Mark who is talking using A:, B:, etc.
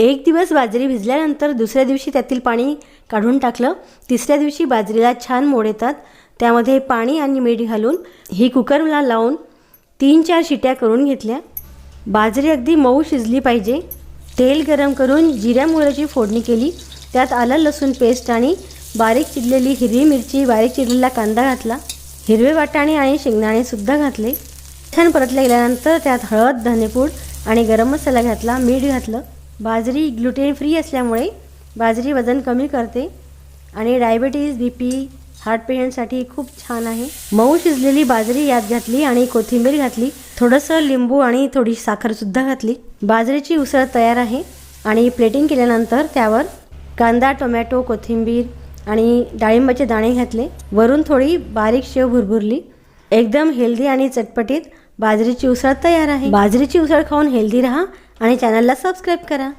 A: एक दिवस बाजरी भिजल्यानंतर दुसऱ्या दिवशी त्यातील पाणी काढून टाकलं. तिसऱ्या दिवशी बाजरीला छान मोड येतात. त्यामध्ये पाणी आणि मीठ घालून ही कुकरला लावून तीन चार शिट्या करून घेतल्या. बाजरी अगदी मऊ शिजली पाहिजे. तेल गरम करून जिऱ्या मोहऱ्याची फोडणी केली. त्यात आलं लसूण पेस्ट आणि बारीक चिरलेली हिरवी मिरची बारीक चिरलेला कांदा घातला. हिरवे वाटाणे आणि शेंगदाणेसुद्धा घातले. छान परतल्या गेल्यानंतर त्यात हळद धनेपूड आणि गरम मसाला घातला. मीठ घातलं. बाजरी ग्लुटेन फ्री असल्यामुळे बाजरी वजन कमी करते आणि डायबिटीज बी पी हार्ट पेशंटसाठी खूप छान आहे. मऊ शिजलेली बाजरी यात घातली आणि कोथिंबीर घातली थोडंसं लिंबू आणि थोडी साखरसुद्धा घातली. बाजरीची उसळ तयार आहे आणि प्लेटिंग केल्यानंतर त्यावर कांदा टोमॅटो कोथिंबीर आणि डाळिंबाचे दाणे घातले. वरून थोडी बारीक शेव भुरभुरली. एकदम हेल्दी आणि चटपटीत बाजरीची उसळ तयार आहे. बाजरीची उसळ खाऊन हेल्दी राहा आणि चॅनलला सबस्क्राईब करा.